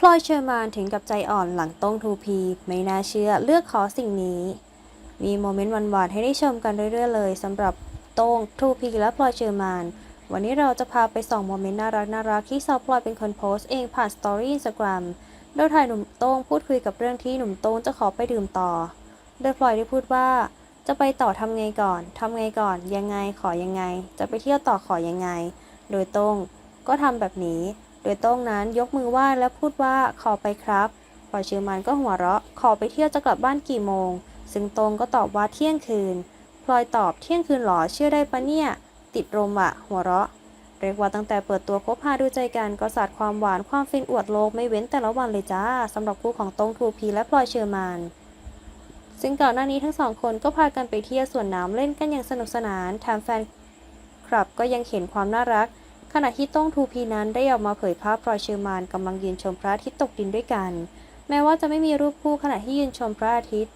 พลอยเชอร์มานถึงกับใจอ่อนหลังต้องทูพี ไม่น่าเชื่อเลือกขอสิ่งนี้ มีโมเมนต์หวานๆให้ได้ชมกันเรื่อยๆเลยสำหรับโต้งทูพีและพลอยเชอร์มานวันนี้เราจะพาไปส่องโมเมนต์น่ารักน่ารักที่ซาวพลอยเป็นคนโพสต์เองผ่านสตอรี่อินสตาแกรมโดยถ่ายหนุ่มโต้งพูดคุยกับเรื่องที่หนุ่มโต้งจะขอไปดื่มต่อ โดยพลอยได้พูดว่าจะไปต่อทำไงก่อนทำไงก่อน ยังไงขอยังไง จะไปเที่ยวต่อขอยังไง โดยโต้งก็ทำแบบนี้ โดยโต้งนั้นยกมือไหว้และพูดว่าขอไปครับพลอยเชื่อมันก็หัวเราะ ขอไปเที่ยวจะกลับบ้านกี่โมง ซึ่งต้งก็ตอบว่าเที่ยงคืน พลอยตอบเที่ยงคืนหรอเชื่อได้ปะเนี่ย ติดลมอะหัวเราะ เรียกว่าตั้งแต่เปิดตัวคบหาดูใจกันก็สาดความหวานความฟินอวดโลกไม่เว้นแต่ละวันเลยจ้าสำหรับคู่ของต้งทูพีและพลอยเชอร์มานซึ่งก่อนหน้านี้ทั้งสองคนก็พากันไปเที่ยวสวนน้ำเล่นกันอย่างสนุกสนานแถมแฟนคลับก็ยังเห็นความน่ารัก ขณะที่ต้องทูพีนั้นได้ออกมาเผยภาพพลอยเชอร์มานกำลังยืนชมพระอาทิตย์ตกดินด้วยกัน แม้ว่าจะไม่มีรูปคู่ขณะที่ยืนชมพระอาทิตย์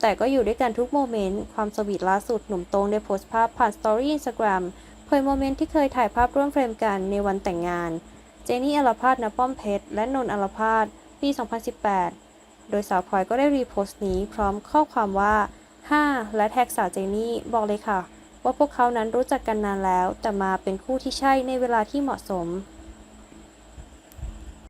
แต่ก็อยู่ด้วยกันทุกโมเมนต์ ความสวีทล่าสุดหนุ่มโต้งได้โพสต์ภาพผ่านสตอรี่อินสตาแกรมเผยโมเมนต์ที่เคยถ่ายภาพร่วมเฟรมกันในวันแต่งงาน เจนี่อลพาดนป้อมเพชร และนนท์อลพาดปี 2018 โดยสาวพลอยก็ได้รีโพสต์นี้พร้อมข้อความว่า 5 และแท็กสาวเจนี่บอกเลยค่ะ ว่าพวกเขานั้นรู้จักกันนานแล้ว แต่มาเป็นคู่ที่ใช่ในเวลาที่เหมาะสม